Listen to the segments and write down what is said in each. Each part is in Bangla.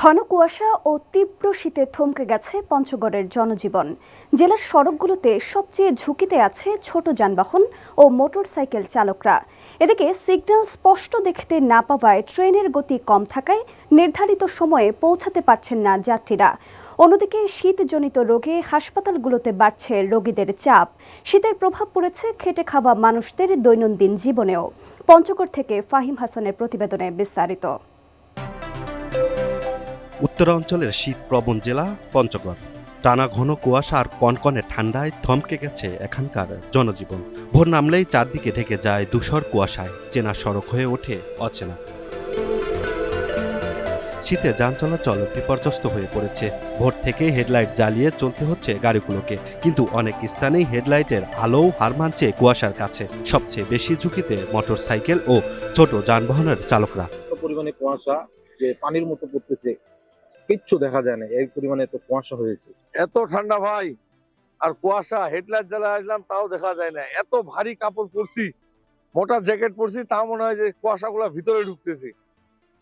ঘন কুয়াশা ও তীব্র শীতে থমকে গেছে পঞ্চগড়ের জনজীবন। জেলার সড়কগুলোতে সবচেয়ে ঝুঁকিতে আছে ছোট যানবাহন ও মোটরসাইকেল চালকরা। এদিকে সিগন্যাল স্পষ্ট দেখতে না পাওয়ায় ট্রেনের গতি কম থাকায় নির্ধারিত সময়ে পৌঁছাতে পারছেন না যাত্রীরা। অন্যদিকে শীতজনিত রোগে হাসপাতালগুলোতে বাড়ছে রোগীদের চাপ। শীতের প্রভাব পড়েছে খেটে খাওয়া মানুষদের দৈনন্দিন জীবনেও। পঞ্চগড় থেকে ফাহিম হাসানের প্রতিবেদনে বিস্তারিত। উত্তরাঞ্চলের শীত প্রবণ জেলা পঞ্চগড়। টানা ঘন কুয়াশা আর কনকনে ঠান্ডায় থমকে গেছে এখানকার জনজীবন। ভোর নামলেই চারদিকে ঢেকে যায় ধূসর কুয়াশায়, চেনা সড়ক হয়ে ওঠে অচেনা। শীতে যান চলাচল বিপর্যস্ত হয়ে পড়েছে। ভোর থেকে হেডলাইট জ্বালিয়ে চলতে হচ্ছে গাড়িগুলোকে। কিন্তু অনেক স্থানেই হেডলাইটের আলোও হার মানছে কুয়াশার কাছে। সবচেয়ে বেশি ঝুঁকিতে মোটরসাইকেল ও ছোট যানবাহনের চালকরা। পরিমাণে কুয়াশা, যে পানির মতো পড়তেছে। কিচ্ছু দেখা যায় না এই পরিমাণে এত কুয়াশা হয়েছে। এত ঠান্ডা ভাই আর কুয়াশা হেডলাইট জ্বালা আসলাম তাও দেখা যায় না। এত ভারী কাপড় পরছি মোটা জ্যাকেট পরছি তা মনে হয় যে কুয়াশাগুলো ভিতরে ঢুকতেছে।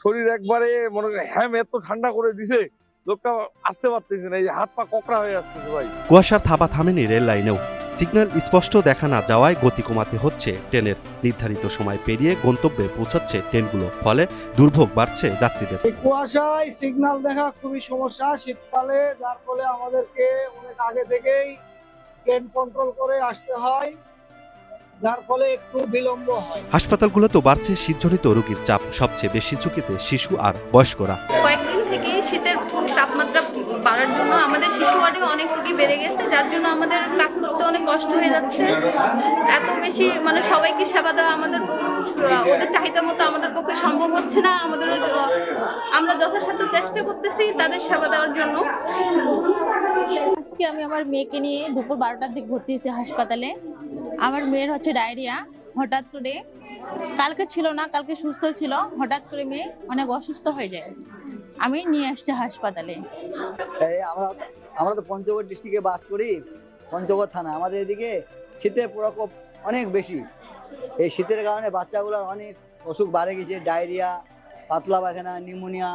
শরীর একবারে মনে করে হ্যাম এত ঠান্ডা করে দিছে লোকটা আসতে পারতেছে না এই হাত পা ককড়া হয়ে আসতেছে ভাই। কুয়াশার থাবা থামেনি রেল লাইনেও। সিগন্যাল স্পষ্ট দেখা না যাওয়ায় গতি কমাতে হচ্ছে ট্রেনের। নির্ধারিত সময় পেরিয়ে গন্তব্যে পৌঁছাচ্ছে ট্রেনগুলো ফলে দুর্ভোগ বাড়ছে যাত্রীদের। কুয়াশায় সিগন্যাল দেখা খুবই সমস্যা শীতকালে যার ফলে আমাদেরকে অনেক আগে থেকেই ট্রেন কন্ট্রোল করে আসতে হয় যার ফলে একটু বিলম্ব হয়। বাড়ছে শীতজনিত রোগীর চাপ সবচেয়ে বেশি ঝুঁকিতে শিশু আর বয়স্করা। কয়েকদিন থেকে শীতের তাপমাত্রা বাড়ার জন্য আমাদের শিশু ওয়ার্ডে অনেক রোগী বেড়ে গেছে, যার জন্য আমাদের কাজ করতে অনেক কষ্ট হয়ে যাচ্ছে। এত বেশি মানে সবাইকে সেবা দেওয়া আমাদের ওদের চাহিদা মতো আমাদের পক্ষে সম্ভব হচ্ছে না। আমাদের আমরা যথাসাধ্য চেষ্টা করতেছি তাদের সেবা দেওয়ার জন্য। আজকে আমি আমার মেয়েকে নিয়ে দুপুর বারোটার দিকে ভর্তি হয়েছি হাসপাতালে। আমার মেয়ের হচ্ছে ডায়রিয়া। হঠাৎ করে, কালকে ছিল না, কালকে সুস্থ ছিল, হঠাৎ করে মেয়ে অনেক অসুস্থ হয়ে যায়। আমি নিয়ে আসছি হাসপাতালে। আমরা আমরা তো পঞ্চগড় ডিস্ট্রিক্টে বাস করি, পঞ্চগড় থানা। আমাদের এদিকে শীতের প্রকোপ অনেক বেশি। এই শীতের কারণে বাচ্চাগুলোর অনেক অসুখ বাড়ে গেছে, ডায়রিয়া, পাতলা পায়খানা, নিউমোনিয়া।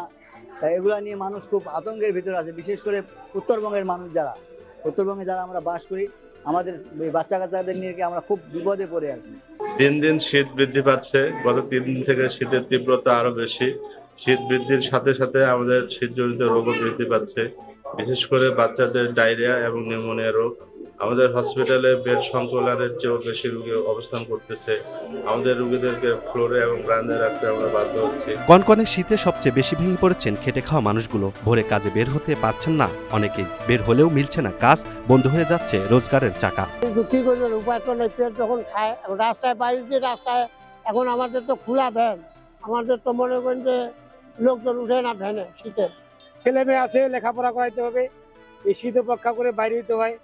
এগুলা নিয়ে মানুষ খুব আতঙ্কের ভিতরে আছে, বিশেষ করে উত্তরবঙ্গের মানুষ যারা। উত্তরবঙ্গে যারা আমরা বাস করি আমাদের বাচ্চা কাচ্চাদের নিয়ে আমরা খুব বিপদে পড়ে আছি? দিন দিন শীত বৃদ্ধি পাচ্ছে। গত তিন দিন থেকে শীতের তীব্রতা আরও বেশি। শীত বৃদ্ধির সাথে সাথে আমাদের শীতজনিত রোগও বৃদ্ধি পাচ্ছে। বিশেষ করে বাচ্চাদের ডায়রিয়া এবং নিউমোনিয়া রোগ। আমাদের হসপিটালে বেড সংকুলনের চেয়েও বেশি রোগী অবস্থান করতেছে। আমাদের রুগীদেরকে ফ্লোরে এবং ব্রাঞ্জে রাখতে আমরা বাধ্য হচ্ছি। কনকনে শীতে সবচেয়ে বেশি ভেঙে পড়েছেন খেটে খাওয়া মানুষগুলো। ভোরে কাজে বের হতে পারছেন না অনেকেই। বের হলেও মিলছে না কাজ বন্ধ হয়ে যাচ্ছে রোজগারের চাকা। কিন্তু কি করবেন? উপায় তো নেই পেট যখন খায় এখন রাস্তায় বাইরে রাস্তায় এখন আমাদের তো খোলা ভ্যান। আমাদের তো মনে করেন যে লোকজন উঠে না ভ্যানে শীতে। ছেলে মেয়ে আছে লেখাপড়া করাইতে হবে। এই শীত উপেক্ষা করে বাইরে দিতে হয়।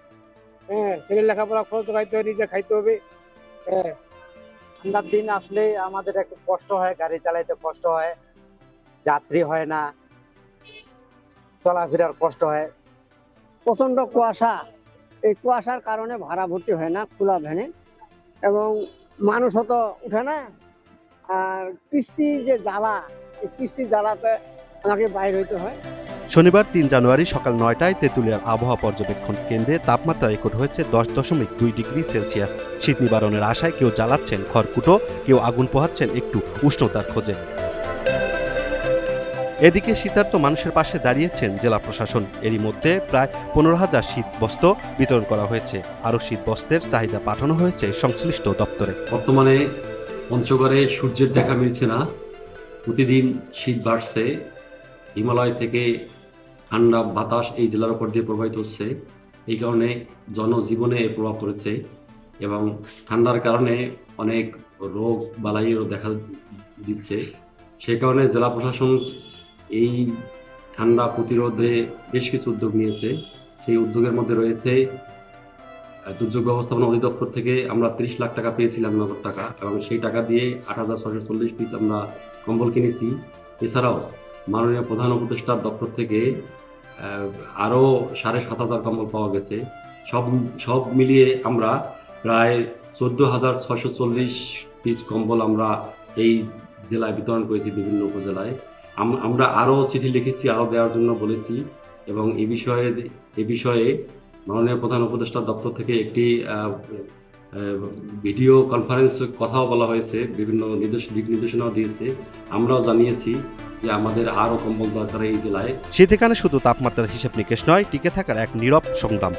হ্যাঁ ছেলের লেখাপড়া খরচ করাইতে হবে, নিজে খাইতে হবে। হ্যাঁ। ঠান্ডার দিন আসলে আমাদের একটু কষ্ট হয়, গাড়ি চালাইতে কষ্ট হয়, যাত্রী হয় না, চলাফেরার কষ্ট হয়। প্রচণ্ড কুয়াশা, এই কুয়াশার কারণে ভাড়া ভর্তি হয় না, খোলা ভ্যানে এবং মানুষ তো উঠে না। আর কিস্তি যে জ্বালা, এই কিস্তি জ্বালাতে আমাকে বাইর হইতে হয়। শনিবার, তিন জানুয়ারি সকাল নয়টায় তেঁতুলিয়ার আবহাওয়া পর্যবেক্ষণ কেন্দ্রে তাপমাত্রা রেকর্ড হয়েছে দশ দশমিক দুই ডিগ্রি সেলসিয়াস। শীত নিবারণের আশায় কেউ জ্বালাচ্ছেন খড়কুটো, কেউ আগুন পোহাচ্ছেন একটু উষ্ণতার খোঁজে। এদিকে শীতার্ত মানুষের পাশে দাঁড়িয়েছেন জেলা প্রশাসন। এরই মধ্যে প্রায় পনেরো হাজার শীত বস্ত্র বিতরণ করা হয়েছে। আরও শীত বস্ত্রের চাহিদা পাঠানো হয়েছে সংশ্লিষ্ট দপ্তরে। বর্তমানে পঞ্চগড়ে সূর্যের দেখা মিলছে না। প্রতিদিন শীত বাড়ছে। হিমালয় থেকে ঠান্ডা বাতাস এই জেলার উপর দিয়ে প্রবাহিত হচ্ছে। এই কারণে জনজীবনে এর প্রভাব পড়েছে এবং ঠান্ডার কারণে অনেক রোগ বালাইও দেখা দিচ্ছে। সে কারণে জেলা প্রশাসন এই ঠান্ডা প্রতিরোধে বেশ কিছু উদ্যোগ নিয়েছে। সেই উদ্যোগের মধ্যে রয়েছে দুর্যোগ ব্যবস্থাপনা অধিদপ্তর থেকে আমরা তিরিশ লাখ টাকা পেয়েছিলাম নগদ টাকা এবং সেই টাকা দিয়ে আট হাজার ছশো চল্লিশ পিস আমরা কম্বল কিনেছি। এছাড়াও মাননীয় প্রধান উপদেষ্টার দপ্তর থেকে আরও সাড়ে সাত হাজার কম্বল পাওয়া গেছে। সব সব মিলিয়ে আমরা প্রায় চোদ্দ হাজার ছশো চল্লিশ পিস কম্বল আমরা এই জেলায় বিতরণ করেছি বিভিন্ন উপজেলায়। আমরা আরও চিঠি লিখেছি আরও দেওয়ার জন্য বলেছি এবং এ বিষয়ে এ বিষয়ে মাননীয় প্রধান উপদেষ্টা দপ্তর থেকে একটি ভিডিও কনফারেন্স কথাও বলা হয়েছে, বিভিন্ন নির্দেশ দিক নির্দেশনাও দিয়েছে। আমরাও জানিয়েছি যে আমাদের আরও কম্বল দরকার এই জেলায়। সেখানে শুধু তাপমাত্রার হিসেব নিকেশ নয়, টিকে থাকার এক নীরব সংগ্রাম।